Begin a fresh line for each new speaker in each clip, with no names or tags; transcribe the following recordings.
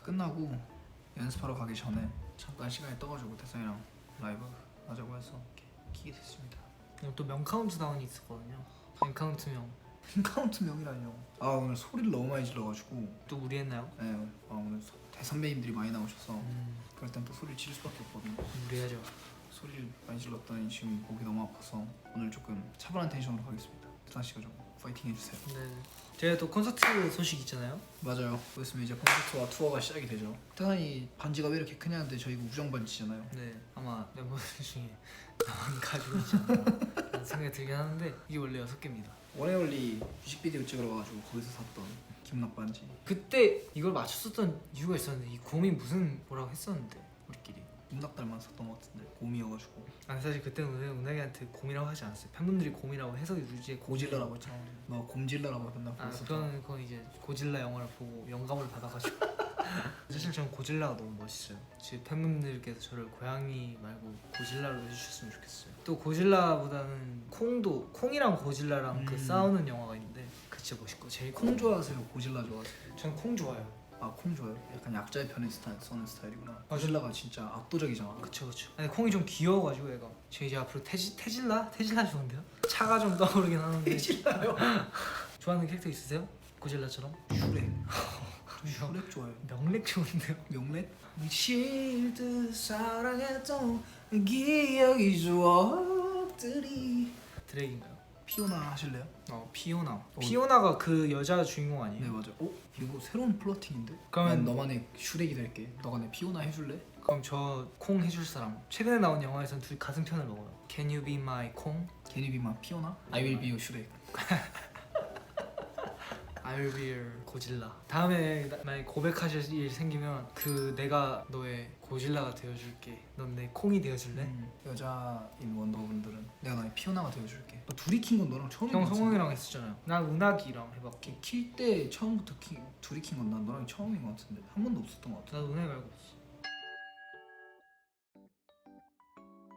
끝나고 연습하러 가기 전에 잠깐 시간이 떠가지고 태성이랑 라이브 하자고 해서 이렇게 키게 됐습니다.
그리고 또 명카운트 다운이 있었거든요. 명카운트 명.
카운트 명이라뇨. 아 오늘 소리를 너무 많이 질러가지고
또 우리 했나요?
네, 아, 오늘 서- 대선배님들이 많이 나오셔서
음,
그럴 땐 또 소리를 지를 수밖에 없거든요.
우리 하죠.
소리를 많이 질렀더니 지금 목이 너무 아파서 오늘 조금 차분한 텐션으로 가겠습니다. 두산 씨가 좀 파이팅 해주세요.
네. 제가 또 콘서트 소식 있잖아요.
맞아요. 그랬으면 이제 콘서트와 투어가 시작이 되죠. 태산이 반지가 왜 이렇게 크냐는데 저희 이거 우정 반지잖아요.
네. 아마 멤버들 중에 나만 가지고 있지 않나 생각이 들긴 하는데 이게 원래 여섯 개입니다.
원해올리 뮤직비디오 찍으러 가가지고 거기서 샀던 김낙 반지.
그때 이걸 맞췄었던 이유가 있었는데 이 곰이 무슨 뭐라고 했었는데 우리끼리.
닮아 샀던 것 같은데 곰이어가지고
아니 사실 그때는 은혜, 은혜한테 곰이라고 하지 않았어요. 팬분들이 곰이라고 해서 이제
고질라라고 했잖아. 너 곰질라라고 맨날
아
불렀었잖아.
그건 그건 이제 고질라 영화를 보고 영감을 받아가지고 사실 전 고질라가 너무 멋있어요. 제 팬분들께서 저를 고양이 말고 고질라로 해주셨으면 좋겠어요. 또 고질라보다는 콩도 콩이랑 고질라랑 그
음.
싸우는 영화가 있는데 그 진짜 멋있고 제일
콩 좋아하세요? 고질라 좋아하세요?
저는 콩 좋아요.
아 콩 좋아요. 약간 약자의 편에 스타일 써는 스타일이구나. 고질라가 진짜 압도적이잖아.
그쵸 그쵸. 아니 콩이 좀 귀여워가지고 얘가 저 이제 앞으로 태지 태질라 태질라 좋은데요? 차가 좀 떠오르긴 하는데
고질라요?
좋아하는 캐릭터 있으세요? 고질라처럼?
슈렉. 슈렉 좋아요.
명렉 좋은데요?
명렛? 미칠 듯 사랑했던 기억이 추억들이
드랙인가요?
피오나 하실래요?
어 피오나. 피오나가 그 여자 주인공 아니에요?
네 맞아. 어? 이거 새로운 플러팅인데?
그러면-
난 너만의 슈렉이 될게. 너가 내 피오나 해줄래?
그럼 저 콩 해줄 사람 최근에 나온 영화에서는 둘이 같은 편을 먹어요 Can you be my 콩?
Can you be my 피오나? I will be your 슈렉.
I will 고질라 다음에 나- 만약 고백하실 일 생기면 그 내가 너의 고질라가 되어줄게 넌 내 콩이 되어줄래?
음, 여자인 원더분들은 내가 너의 피오나가 되어줄게. 너 둘이 킨 건 너랑 처음인
형
것 같은데?
성웅이랑 했었잖아요 난 은하기랑 해봤고
킬때 처음부터 키, 둘이 킨 건 난 너랑 처음인 것 같은데 한 번도 없었던 것 같아.
나도 은하 말고 있어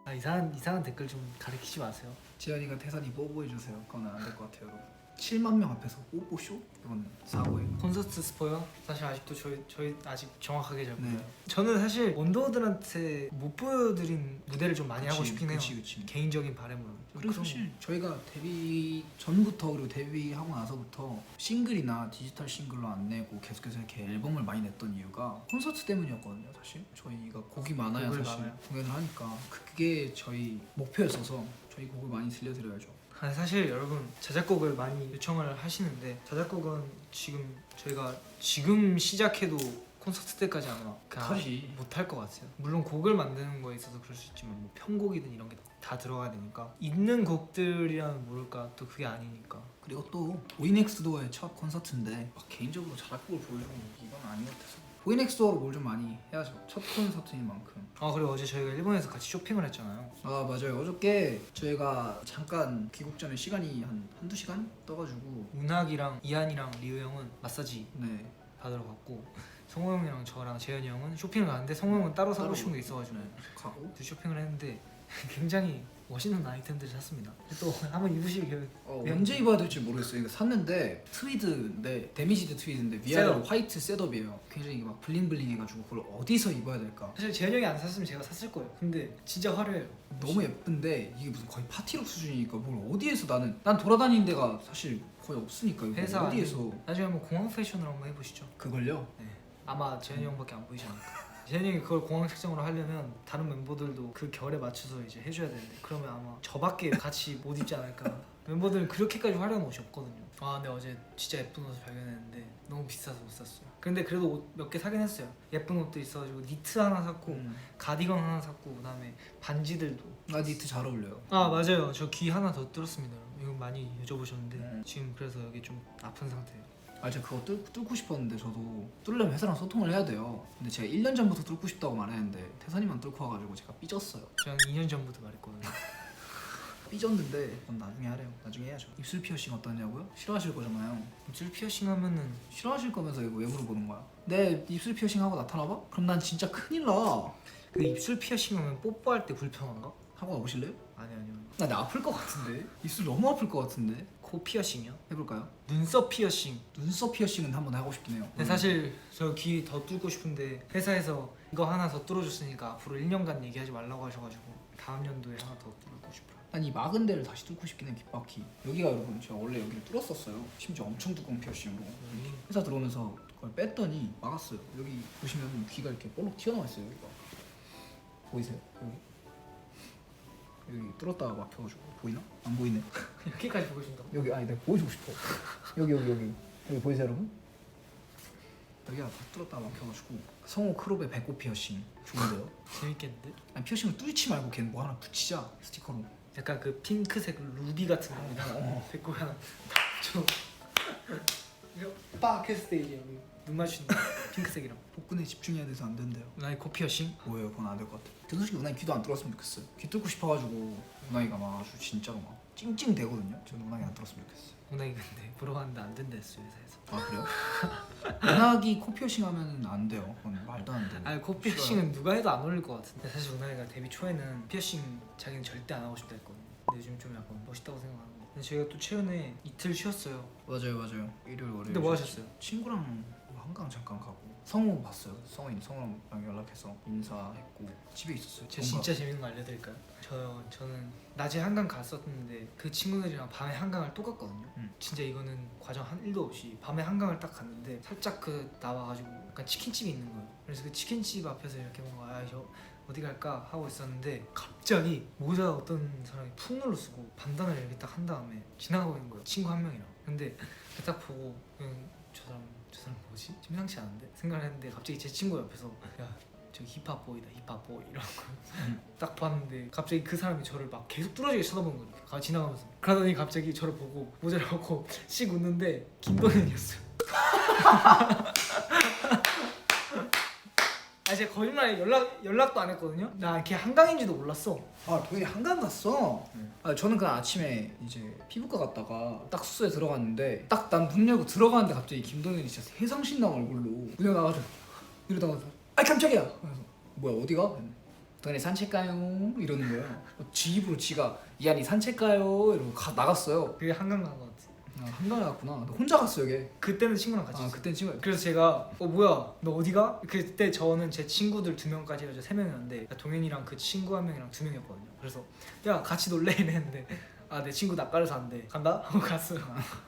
아 이상한 이상한 댓글 좀 가르치지 마세요
재현이가 태산이 뽀뽀해 주세요. 그건 안 될 것 같아요, 여러분. 7만 명 앞에서 뽀뽀 쇼? 이건 사고예요.
콘서트 스포요? 사실 아직도 저희 저희 아직 정확하게 잘 몰라요.
네.
저는 사실 원더우들한테 못 보여드린 무대를 좀 많이 하고
그치,
싶긴 해요.
그치, 그치.
개인적인 바람으로.
그리고 사실 저희가 데뷔 전부터 그리고 데뷔하고 나서부터 싱글이나 디지털 싱글로 안 내고 계속해서 이렇게 앨범을 많이 냈던 이유가 콘서트 때문이었거든요 사실 저희가 곡이 많아야
곡을
사실
많아요.
공연을 하니까 그게 저희 목표였어서 저희 곡을 많이 들려드려야죠
아니, 사실 여러분 자작곡을 많이 요청을 하시는데 자작곡은 지금 저희가 지금 시작해도 콘서트 때까지 아마
하지.
못할 것 같아요. 물론 곡을 만드는 거에 있어서 그럴 수 있지만 뭐 편곡이든 이런 게 다 들어가야 되니까 있는 곡들이라면 모를까 또 그게 아니니까
그리고 또 보이넥스도어의 첫 콘서트인데 막 개인적으로 자작곡을 보여주고 이건 아닌 것 같아서 보이넥스도어로 뭘 좀 많이 해야죠? 첫 콘서트인 만큼.
아 그리고 어제 저희가 일본에서 같이 쇼핑을 했잖아요.
아 맞아요. 어저께 저희가 잠깐 귀국 전에 시간이 한 한두 시간 떠가지고
운학이랑 이한이랑 리우 형은 마사지
네.
받으러 갔고 성호 형이랑 저랑 재현이 형은 쇼핑을 가는데 성호 형은 따로 사고
따로
싶은 게 있어가지고
가고?
둘이 쇼핑을 했는데 굉장히 멋있는 아이템들을 샀습니다. 또 한번 입으실 계획
어, 언제 입어야 될지 모르겠어요. 이거 샀는데 트위드인데 데미지드 트위드인데 위아래로
셋업.
화이트 셋업이에요. 굉장히 막 블링블링 해가지고 그걸 어디서 입어야 될까?
사실 재현이 형이 안 샀으면 제가 샀을 거예요. 근데 진짜 화려해요.
너무 예쁜데 이게 무슨 거의 파티룩 수준이니까 뭘 어디에서 나는 난 돌아다니는 데가 사실 거의 없으니까 이거
회사
어디에서
나중에 한번 공항 패션으로 한번 해보시죠.
그걸요?
네. 아마 재현이 형밖에 안 보이지 않을까. 형이 그걸 공항 책정으로 하려면 다른 멤버들도 그 결에 맞춰서 이제 해줘야 되는데 그러면 아마 저밖에 같이 못 입지 않을까. 멤버들은 그렇게까지 화려한 옷이 없거든요. 아 근데 어제 진짜 예쁜 옷을 발견했는데 너무 비싸서 못 샀어요. 근데 그래도 옷 몇 개 사긴 했어요. 예쁜 옷도 있어가지고 니트 하나 샀고
음.
가디건 하나 샀고 그다음에 반지들도.
나 니트 잘 어울려요.
아 맞아요. 저 귀 하나 더 뚫었습니다. 이거 많이 여쭤보셨는데
음.
지금 그래서 여기 좀 아픈 상태예요.
아 제가 그거 뚫, 뚫고 싶었는데 저도 뚫려면 회사랑 소통을 해야 돼요. 근데 제가 1년 전부터 뚫고 싶다고 말했는데 태산이만 뚫고 와가지고 제가 삐졌어요.
저는 2년 전부터 말했거든요.
삐졌는데 그건 나중에 하래요. 나중에 해야죠. 입술 피어싱 어떠냐고요? 싫어하실 거잖아요.
입술 피어싱 하면은
싫어하실 거면서 이거 왜 물어보는 거야? 내 입술 피어싱 하고 나타나봐? 그럼 난 진짜 큰일 나.
그 입술 피어싱 하면 뽀뽀할 때 불편한가?
하고 와보실래요?
아니 아니요.
나, 나 아플 것 같은데. 입술 너무 아플 것 같은데.
코 피어싱이요?
해볼까요?
눈썹 피어싱.
눈썹 피어싱은 한번 하고 싶긴 해요.
근데 사실 저 귀 더 뚫고 싶은데 회사에서 이거 하나 더 뚫어줬으니까 앞으로 1년간 얘기하지 말라고 하셔가지고 다음 연도에 하나 더 뚫고 싶어요.
난 이 막은 데를 다시 뚫고 싶긴 해요 귓바퀴 여기가 여러분 제가 원래 여기를 뚫었었어요 심지어 엄청 두꺼운 피어싱으로 회사 들어오면서 그걸 뺐더니 막았어요 여기 보시면 귀가 이렇게 볼록 튀어나와 있어요 여기가 보이세요? 여기 여기 뚫었다가 막혀가지고 보이나? 안 보이네
이렇게까지 보고 싶다고?
여기 아니 내가 보여주고 싶어 여기 여기 여기 여기 보이세요 여러분? 여기가 다 뚫었다가 막혀가지고 성우 크롭의 배꼽 피어싱 좋은데요?
재밌겠는데?
아니 피어싱을 뚫지 말고 걔는 뭐 하나 붙이자 스티커로
약간 그 핑크색 루비 같은 거
어.
배꼽에 하나 딱 붙여 이거 빡 했을 때 이제 여기 눈 맞추는 핑크색이랑
복근에 집중해야 돼서 안 된대요
나의 코 피어싱?
뭐예요? 그건 안 될 것 같아. 근데 솔직히 운항이 귀도 안 뚫었으면 좋겠어요. 귀 뚫고 싶어가지고 운항이가 막 아주 진짜로 막 찡찡 대거든요. 저는 운항이 안 뚫었으면 좋겠어요.
문학이 근데 물어봤는데 안 된다 했어 회사에서
아 그래요? 운항이 코 피어싱 하면 안 돼요. 그건 말도 안 돼.
아니 코 피어싱은 누가 해도 안 어울릴 것 같은데 사실 문학이가 데뷔 초에는 피어싱 자기는 절대 안 하고 싶다 했거든요 근데 요즘 좀 약간 멋있다고 생각하는데 근데 저희가 또 최근에 이틀 쉬었어요
맞아요, 맞아요. 일요일 월요일.
근데 뭐 하셨어요?
친구랑 뭐 한강 잠깐 가고 성우 봤어요. 성우인 성우랑 연락해서 인사했고 집에 있었어요. 뭔가-
진짜 재밌는 거 알려드릴까요? 저 저는 낮에 한강 갔었는데 그 친구들이랑 밤에 한강을 또 갔거든요.
음.
진짜 이거는 과정 한 1도 없이 밤에 한강을 딱 갔는데 살짝 그 나와가지고 약간 치킨집이 있는 거예요. 그래서 그 치킨집 앞에서 이렇게 뭔가 아저 어디 갈까 하고 있었는데 갑자기 모자 어떤 사람이 푸늘로 쓰고 반단을 이렇게 딱 한 다음에 지나가고 있는 거예요. 친구 한 명이랑. 근데 딱 보고 음, 저 사람 저 사람 뭐지? 심상치 않은데? 생각을 했는데 갑자기 제 친구 옆에서 야 저기 힙합 보이다 힙합 보이 이러고 딱 봤는데 갑자기 그 사람이 저를 막 계속 뚫어지게 쳐다보는 거예요. 가 지나가면서. 그러더니 갑자기 저를 보고 모자를 벗고 씩 웃는데 김동현이었어요 아 제가 거짓말에 연락 연락도 안 했거든요. 나걔 한강인지도 몰랐어.
아 동현이 한강 갔어?
네.
아 저는 그날 아침에 이제 피부과 갔다가 딱 숙소에 들어갔는데 딱 난 문 열고 들어가는데 갑자기 김동현이 진짜 세상신당 얼굴로 문 열어가지고 이러다가 아 깜짝이야! 그래서 뭐야 어디가? 동현이 산책 가요? 이러는 거예요 지 입으로 지가 이한이 산책 가요? 이러고 가, 나갔어요.
그게 한강 간거 같아
아, 한강에 갔구나. 근데 혼자 갔어 여기.
그때는 친구랑 같이
아
있었어.
그땐 친구
그래서 제가 어 뭐야 너 어디가? 그때 저는 제 친구들 두 명까지 해서 세 명이었는데 동현이랑 그 친구 한 명이랑 두 명이었거든요. 그래서 야 같이 놀래? 이랬는데 아 내 친구 낯가려서 안돼. 간다? 하고 갔어요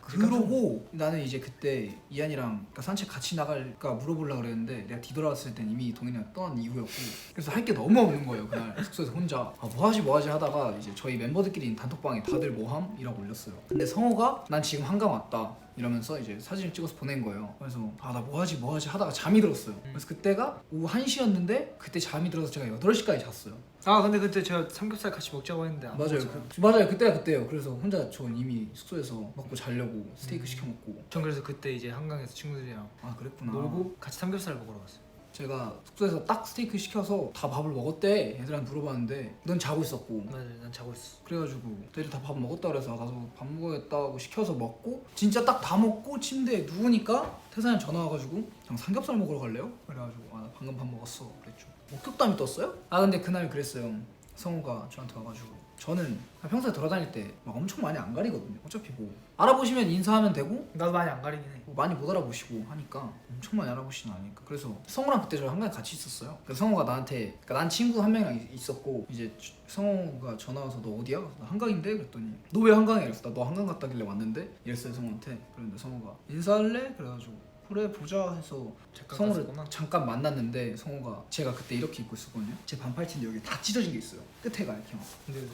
그러고 나는 이제 그때 이한이랑 그러니까 산책 같이 나갈까 물어보려고 그랬는데 내가 뒤돌아왔을 땐 이미 동현이가 떠난 이후였고 그래서 할 게 너무 없는 거예요 그날. 숙소에서 혼자. 아, 뭐 하지 뭐 하지 하다가 이제 저희 멤버들끼리 단톡방에 다들 뭐함? 이라고 올렸어요. 근데 성호가 난 지금 한강 왔다 이러면서 이제 사진을 찍어서 보낸 거예요. 그래서 아 나 뭐 하지 뭐 하지 하다가 잠이 들었어요. 그래서 그때가 오후 1시였는데 그때 잠이 들어서 제가 8시까지 잤어요.
아 근데 그때 제가 삼겹살 같이 먹자고 했는데 안
맞아요.
먹었잖아요.
그, 맞아요. 그때가 그때예요. 그래서 혼자 전 이미 숙소에서 먹고 자려고 스테이크 시켜 먹고.
전 그래서 그때 이제 한강에서 친구들이랑
아 그랬구나.
놀고 같이 삼겹살 먹으러 갔어요
제가 숙소에서 딱 스테이크 시켜서 다 밥을 먹었대. 애들한테 물어봤는데 넌 자고 있었고.
맞아요. 난 자고 있었어.
그래가지고 애들 다 밥 먹었다 그래서 아, 나도 밥 먹어야겠다 하고 시켜서 먹고 진짜 딱 다 먹고 침대에 누우니까 태산이 전화 와가지고 형 삼겹살 먹으러 갈래요? 그래가지고 아 나 방금 밥 먹었어. 그랬죠. 목격담이 떴어요? 아 근데 그날 그랬어요. 성우가 저한테 와가지고 저는 평소에 돌아다닐 때 막 엄청 많이 안 가리거든요. 어차피 뭐 알아보시면 인사하면 되고
나도 많이 안 가리긴 해.
뭐 많이 못 알아보시고 하니까 엄청 많이 알아보시는 아니까? 그래서 성우랑 그때 저 한강에 같이 있었어요. 그래서 성우가 나한테 그러니까 난 친구 한 명이랑 있- 있었고 이제 주- 성우가 전화 와서 너 어디야? 그래서 나 한강인데? 그랬더니 너 왜 한강에? 그래서 나너 한강 갔다길래 왔는데? 이랬어요 성우한테. 그랬는데 성우가 인사할래? 그래가지고 그래 보자 해서
잠깐
성우를
갔었구나.
잠깐 만났는데 성우가 제가 그때 이렇게 입고 있었거든요 제 반팔티인데 여기 다 찢어진 게 있어요 끝에가 이렇게 막.
근데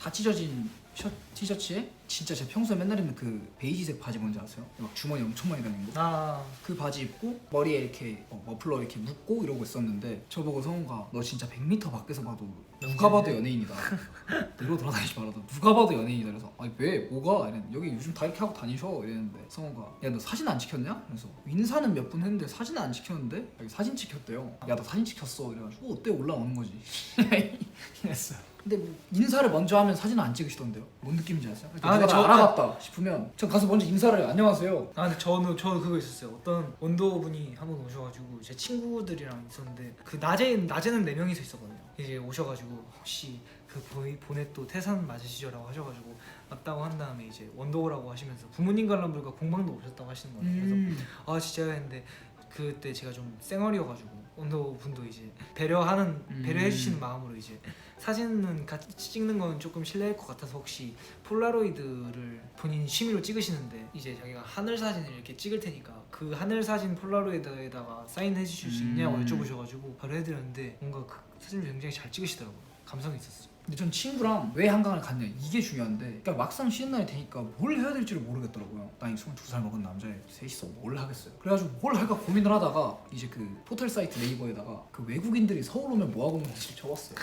다 찢어진 셔, 티셔츠에 진짜 제 평소에 맨날 입는 그 베이지색 바지 뭔지 아세요? 막 주머니 엄청 많이 다니는 거.
아.
그 바지 입고 머리에 이렇게 어, 머플러 이렇게 묶고 이러고 있었는데 저보고 성우가 너 진짜 100m 밖에서 봐도 누가 봐도 연예인이다. 이러고 돌아다니지 말아도 누가 봐도 연예인이다. 그래서 아니 왜? 뭐가? 이랬는데 여기 요즘 다 이렇게 하고 다니셔. 이랬는데 성우가 야 너 사진 안 찍혔냐? 그래서 인사는 몇 분 했는데 사진 안 찍혔는데 여기 사진 찍혔대요 야나 사진 찍혔어. 이래가지고 어때? 올라오는 거지. 이랬어요 근데 뭐 인사를 먼저 하면 사진 안 찍으시던데요? 뭔 느낌인지 아세요?
아,
누가
근데
나
저-
알아봤다 싶으면 저 가서 먼저 인사를 안녕하세요.
아 근데 저는 저는 그거 있었어요. 어떤 원더분이 한 번 오셔가지고 제 친구들이랑 있었는데 그 낮에 낮에는 네 명이서 있었거든요. 이제 오셔가지고 혹시 그 보이 보넷도 태산 맞으시죠라고 하셔가지고 맞다고 한 다음에 이제 원더라고 하시면서 부모님 관람불과 공방도 오셨다고 하시는 거예요. 그래서
음.
아 진짜요 했는데 그때 제가 좀 쌩얼이어가지고 원더 분도 이제 배려하는
음.
배려해 주시는 마음으로 이제 사진은 같이 찍는 건 조금 실례일 것 같아서 혹시 폴라로이드를 본인 취미로 찍으시는데 이제 자기가 하늘 사진을 이렇게 찍을 테니까 그 하늘 사진 폴라로이드에다가 사인해 주실 수 있냐고
음.
여쭤보셔가지고 바로 해드렸는데 뭔가 그 사진을 굉장히 잘 찍으시더라고요 감성이 있었어요
근데 전 친구랑 왜 한강을 갔냐 이게 중요한데 그러니까 막상 쉬는 날이 되니까 뭘 해야 될지를 모르겠더라고요. 나이 22살 먹은 남자애 셋이서 뭘 하겠어요. 그래가지고 뭘 할까 고민을 하다가 이제 그 포털 사이트 네이버에다가 그 외국인들이 서울 오면 뭐하고 노는지 적었어요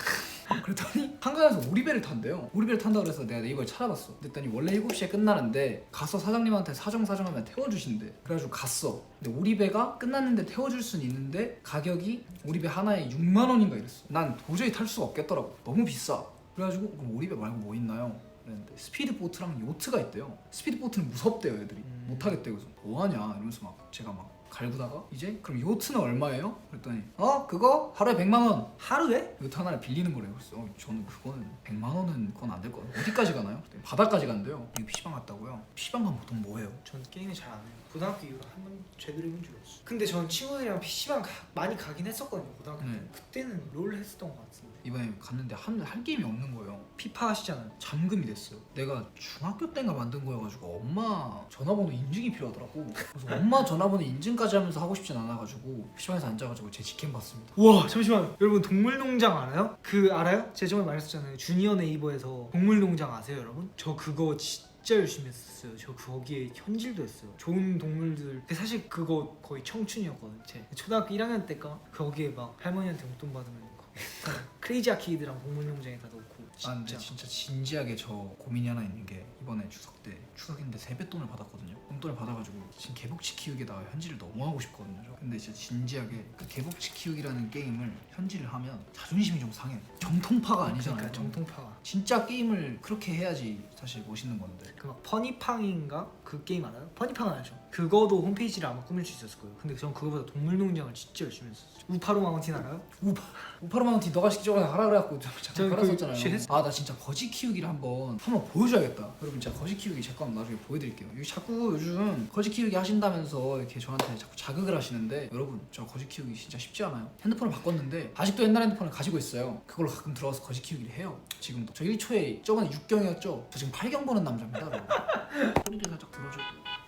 그랬더니 한강에서 오리배를 탄대요. 오리배를 탄다 그래서 내가 네이버에 찾아봤어. 그랬더니 원래 7시에 끝나는데 가서 사장님한테 사정사정하면 태워주신대. 그래가지고 갔어. 근데 오리배가 끝났는데 태워줄 순 있는데 가격이 오리배 하나에 6만 원인가 이랬어. 난 도저히 탈 수가 없겠더라고. 너무 비싸. 그래가지고 그럼 오리배 말고 뭐 있나요? 그랬는데 스피드보트랑 요트가 있대요. 스피드보트는 무섭대요 애들이.
음.
못하겠대요. 그래서 뭐하냐 이러면서 막 제가 막 갈구다가 이제 그럼 요트는 얼마예요? 그랬더니 어 그거 하루에 100만 원
하루에?
요트 하나를 빌리는 거래요. 그래서 어, 저는 그거는 100만 원은 그건 안 될 것 같아요. 어디까지 가나요? 그랬더니 바다까지 간대요. 이거 PC방 갔다고요? PC방 가면 보통 뭐 해요?
전 게임을 잘 안 해요 고등학교 이후로 한 번 제대로 해본 적이 없어 근데 전 친구들이랑 PC방 가, 많이 가긴 했었거든요 고등학교 때
네.
그때는 롤 했었던 것 같은데
이번에 갔는데 한, 할 게임이 없는 거예요.
피파 하시잖아요
잠금이 됐어요. 내가 중학교 때인가 만든 거여가지고 엄마 전화번호 인증이 필요하더라고. 그래서 엄마 전화번호 인증까지 하면서 하고 싶진 않아가지고 PC방에서 앉아가지고 제 직캠 봤습니다.
우와 잠시만 여러분 동물농장 알아요? 그 알아요? 제가 저번에 말했었잖아요 주니어 네이버에서 동물농장 아세요 여러분? 저 그거 진짜 열심히 했었어요 저 거기에 현질도 했어요 좋은 동물들 사실 그거 거의 청춘이었거든 제 초등학교 1학년 때가 거기에 막 할머니한테 용돈 받으면 거 크레이지 아키드랑 동물농장에다 넣고
아 근데
진짜.
진짜 진지하게 저 고민이 하나 있는 게 이번에 추석 때 추석인데 세뱃돈을 받았거든요. 용돈을 받아가지고 지금 개복치 키우기에다가 현질을 너무 하고 싶거든요 저. 근데 진짜 진지하게 그 개복치 키우기라는 게임을 현질을 하면 자존심이 좀 상해. 정통파가 아니잖아요.
그러니까 정통파가.
진짜 게임을 그렇게 해야지 사실 멋있는 건데.
그 막 퍼니팡인가? 그 게임 알아요? 퍼니팡은 알죠? 그거도 홈페이지를 아마 꾸밀 수 있었을 거예요. 근데 전 그거보다 동물농장을 진짜 열심히 했었어요. 우파루 마운틴 알아요?
우파. 우파르마운티 너가 시키 저번에 하라 그래갖고 잠깐
그
깔았었잖아요.
취했-
아나 진짜 거지 키우기를 한번 한번 보여줘야겠다. 여러분 진짜 거지 키우기 제거 한번 나중에 보여드릴게요. 이거 자꾸 요즘 거지 키우기 하신다면서 이렇게 저한테 자꾸 자극을 하시는데 여러분 저 거지 키우기 진짜 쉽지 않아요. 핸드폰을 바꿨는데 아직도 옛날 핸드폰을 가지고 있어요. 그걸로 가끔 들어가서 거지 키우기를 해요. 지금도. 저 1초에 저번에 6경이었죠? 저 지금 8경 보는 남자입니다 여러분. 소리를 살짝 들어줘
아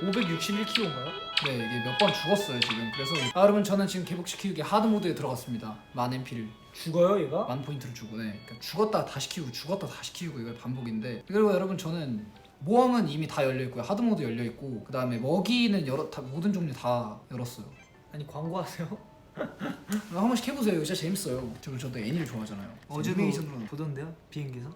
(561kg인가요?
네 이게 몇 번 죽었어요 지금 그래서 아 여러분 저는 지금 개복치 키우기 하드 모드에 들어갔습니다 만 MP를
죽어요 얘가?
만 포인트를 주고 네. 그러니까 죽었다 다시 키우고 죽었다 다시 키우고 이거 반복인데 그리고 여러분 저는 모험은 이미 다 열려 있고요 하드 모드 열려 있고 그 다음에 먹이는 여러 다 모든 종류 다 열었어요.
아니 광고하세요?
한 번씩 해보세요. 이거 진짜 재밌어요. 저 저도 애니를 좋아하잖아요.
어제도
애니메이션으로
보던데요 비행기에서?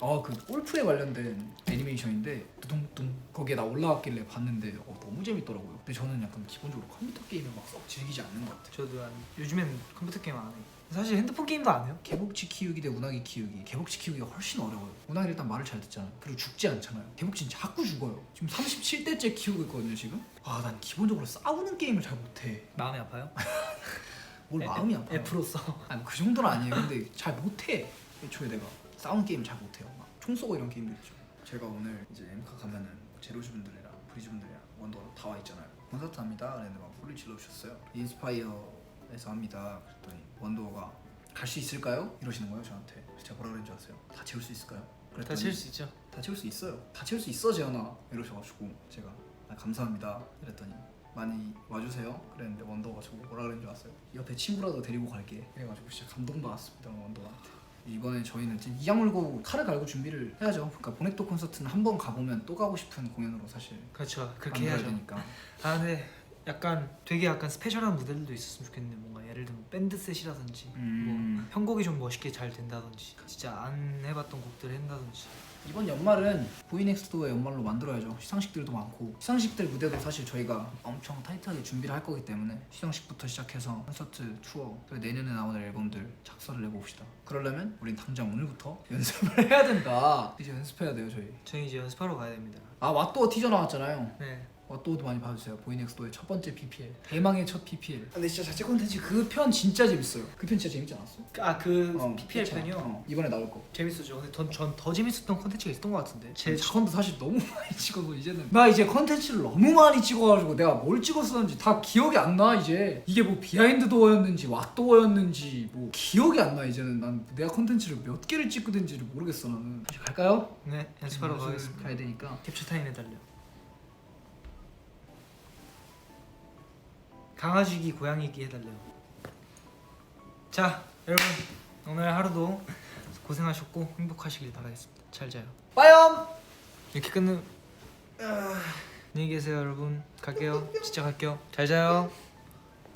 아그 골프에 관련된 애니메이션인데 두둥둥 거기에 나 올라왔길래 봤는데 어, 너무 재밌더라고요. 근데 저는 약간 기본적으로 컴퓨터 게임을 막 썩 즐기지 않는 것 같아요.
저도 한 요즘엔 컴퓨터 게임 안 해요 사실 핸드폰 게임도 안 해요
개복치 키우기 대 운하기 키우기 개복치 키우기가 훨씬 어려워요 운하기 일단 말을 잘 듣잖아요 그리고 죽지 않잖아요 개복치는 자꾸 죽어요 지금 37대째 키우고 있거든요 지금 아난 기본적으로 싸우는 게임을 잘 못해
마음이 아파요?
뭘 마음이 아파요?
F로서.
아니 그 정도는 아니에요. 근데 잘 못해. 애초에 내가 싸우는 게임 잘 못해요. 막 총 쏘고 이런 게임들 있죠. 제가 오늘 이제 엠카 가면은 제로즈 분들이랑 브리즈 분들이랑 원더로 다 와 있잖아요. 콘서트 합니다. 그랬는데 막 소리 질러주셨어요. 인스파이어에서 합니다. 그랬더니 원더가 갈 수 있을까요? 이러시는 거예요 저한테. 제가 뭐라 그랬는 줄 아세요? 다 채울 수 있을까요?
다 채울 수 있죠.
다 채울 수 있어요. 다 채울 수 있어 재현아. 이러셔가지고 제가 아, 감사합니다. 이랬더니 많이 와주세요. 그랬는데 원더가 저보고 뭐라 그랬는 줄 아세요? 옆에 친구라도 데리고 갈게. 그래가지고 진짜 감동받았습니다 원더한테. 이번에 저희는 지금 이악 물고 칼을 갈고 준비를 해야죠. 그러니까 보넥도 콘서트는 한 번 가보면 또 가고 싶은 공연으로 사실
그렇죠. 그렇게
만들어야
해야죠.
되니까.
아 근데 약간 되게 약간 스페셜한 무대들도 있었으면 좋겠는데 뭔가 예를 들면 밴드 셋이라든지
음.
뭐 편곡이 좀 멋있게 잘 된다든지 진짜 안 해봤던 곡들 한다든지
이번 연말은 보이넥스트의 연말로 만들어야죠. 시상식들도 많고 시상식들 무대도 사실 저희가 엄청 타이트하게 준비를 할 거기 때문에 시상식부터 시작해서 콘서트, 투어, 그리고 내년에 나오는 앨범들 작사를 내봅시다. 그러려면 우린 당장 오늘부터 연습을 해야 된다. 이제 연습해야 돼요 저희.
저희 이제 연습하러 가야 됩니다.
아 왓또 티저 나왔잖아요.
네.
왓또도 많이 봐주세요. 보이넥스트의 첫 번째 PPL. 대망의 첫 PPL. 근데 진짜 자체 콘텐츠 그 편 진짜 재밌어요. 그 편 진짜 재밌지 않았어?
아그
어,
PPL
괜찮아.
편이요.
어, 이번에 나올 거.
재밌었죠. 근데 전더 재밌었던 콘텐츠가 있었던 것 같은데. 제제
작품도 사실 너무 많이 찍어서 이제는 나 이제 컨텐츠를 너무 많이 찍어가지고 내가 뭘 찍었었는지 다 기억이 안 나 이제 이게 뭐 비하인드 도어였는지 왓도어였는지 뭐 기억이 안 나 이제는 난 내가 컨텐츠를 몇 개를 찍고 된지를 모르겠어 나는 다시 갈까요?
네 연습하러 가겠습니다.
가야 되니까
캡처 타임 해달려. 강아지기 고양이기 해달래요. 자 여러분 오늘 하루도 고생하셨고 행복하시길 바라겠습니다. 잘 자요.
빠염!
이렇게 끊는. 안녕히 계세요 여러분. 갈게요. 진짜 갈게요. 잘 자요.